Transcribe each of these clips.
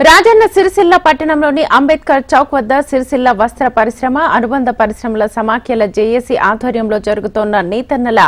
రాజన్న సిరిసిల్ల పట్టణంలోని అంబేద్కర్ చౌక్ వద్ద సిరిసిల్ల వస్త్ర పరిశ్రమ అనుబంధ పరిశ్రమల సమాఖ్యల జేఏసీ ఆధ్వర్యంలో జరుగుతోన్న నేతన్నల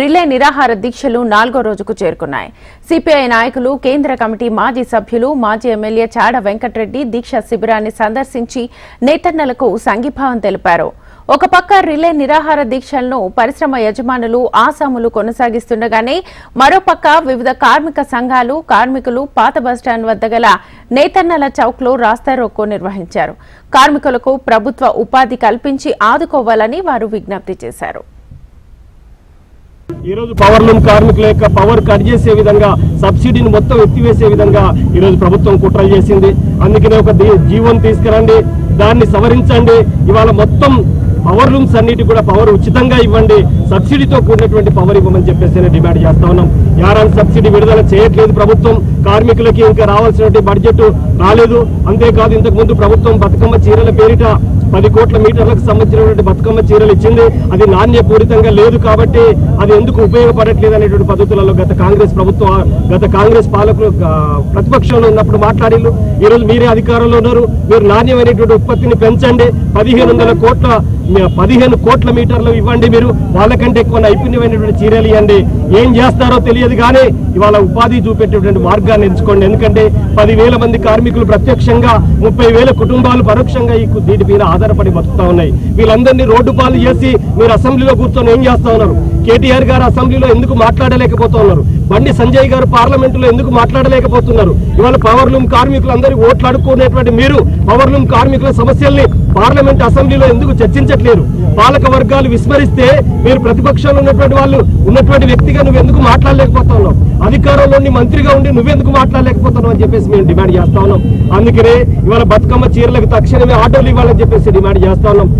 రిలే నిరాహార దీక్షలు నాలుగో రోజుకు చేరుకున్నాయి. సిపిఐ నాయకులు కేంద్ర కమిటీ మాజీ సభ్యులు మాజీ ఎమ్మెల్యే చాడ వెంకటరెడ్డి దీక్ష శిబిరాన్ని సందర్శించి నేతన్నలకు సంఘీభావం తెలిపారు. ఒక పక్క రిలే నిరాహార దీక్షలను పరిశ్రమ యజమానులు ఆసాములు కొనసాగిస్తుండగానే మరోపక్క వివిధ కార్మిక సంఘాలు కార్మికులు పాత బస్టాండ్ వద్ద గల నేతన్నల చౌక్లో రాస్తారోకో నిర్వహించారు. కార్మికులకు ప్రభుత్వ ఉపాధి కల్పించి ఆదుకోవాలని వారు విజ్ఞప్తి చేశారు. ఈ రోజు పవర్ లూమ్ కార్మికుల యొక్క పవర్ కట్ చేసే విధంగా సబ్సిడీని మొత్తం ఎత్తివేసే విధంగా ఈ రోజు ప్రభుత్వం కుట్ర చేసింది. అందుకనే ఒక ది- జీవోని తీసుకురండి దాన్ని సవరించండి. ఇవాళ మొత్తం పవర్ లూమ్స్ అన్నిటి కూడా పవర్ ఉచితంగా ఇవ్వండి. సబ్సిడీతో కూడినటువంటి పవర్ ఇవ్వమని చెప్పేసి డిమాండ్ చేస్తా ఉన్నాం. యారాన్ సబ్సిడీ విడుదల చేయట్లేదు ప్రభుత్వం. కార్మికులకి ఇంకా రావాల్సినటువంటి బడ్జెట్ రాలేదు. అంతేకాదు ఇంతకు ముందు ప్రభుత్వం బతుకమ్మ చీరల పేరిట పది కోట్ల మీటర్లకు సంబంధించినటువంటి బతుకమ్మ చీరలు ఇచ్చింది. అది నాణ్యపూరితంగా లేదు కాబట్టి అది ఎందుకు ఉపయోగపడట్లేదు అనేటువంటి పద్ధతులలో గత కాంగ్రెస్ ప్రభుత్వం గత కాంగ్రెస్ పాలకులు ప్రతిపక్షంలో ఉన్నప్పుడు మాట్లాడిల్లు ఈరోజు మీరే అధికారంలో ఉన్నారు. మీరు నాణ్యమైనటువంటి ఉత్పత్తిని పెంచండి. పదిహేను వందల కోట్ల పదిహేను కోట్ల మీటర్లు ఇవ్వండి మీరు. వాళ్ళకంటే ఎక్కువ నైపుణ్యమైనటువంటి చీరలు ఇవ్వండి. ఏం చేస్తారో తెలియదు కానీ ఇవాళ ఉపాధి చూపెట్టేటువంటి మార్గాన్ని ఎంచుకోండి. ఎందుకంటే పదివేల మంది కార్మికులు ప్రత్యక్షంగా ముప్పై వేల కుటుంబాలు పరోక్షంగా ఈ దీని మీద ఆధారపడి బతుకుతా ఉన్నాయి. వీళ్ళందరినీ రోడ్డు పాలు చేసి మీరు అసెంబ్లీలో కూర్చొని ఏం చేస్తా ఉన్నారు? కేటీఆర్ గారు అసెంబ్లీలో ఎందుకు మాట్లాడలేకపోతున్నారు బండి సంజయ్ గారు పార్లమెంటులో ఎందుకు మాట్లాడలేకపోతున్నారు? ఇవాళ పవర్ లూమ్ కార్మికులు అందరూ ఓట్లు అడుక్కునేటువంటి మీరు పవర్ లూమ్ కార్మికుల సమస్యల్ని పార్లమెంట్ అసెంబ్లీలో ఎందుకు చర్చించట్లేరు? పాలక వర్గాలు విస్మరిస్తే మీరు ప్రతిపక్షంలో ఉన్నటువంటి వాళ్ళు ఉన్నటువంటి వ్యక్తిగా నువ్వు ఎందుకు మాట్లాడలేకపోతున్నావు? అధికారంలోని మంత్రిగా ఉండి నువ్వెందుకు మాట్లాడలేకపోతున్నావు అని చెప్పేసి మేము డిమాండ్ చేస్తా ఉన్నాం. అందుకనే ఇవాళ బతుకమ్మ చీరలకు తక్షణమే ఆటోలు ఇవ్వాలని చెప్పేసి డిమాండ్ చేస్తా ఉన్నాం.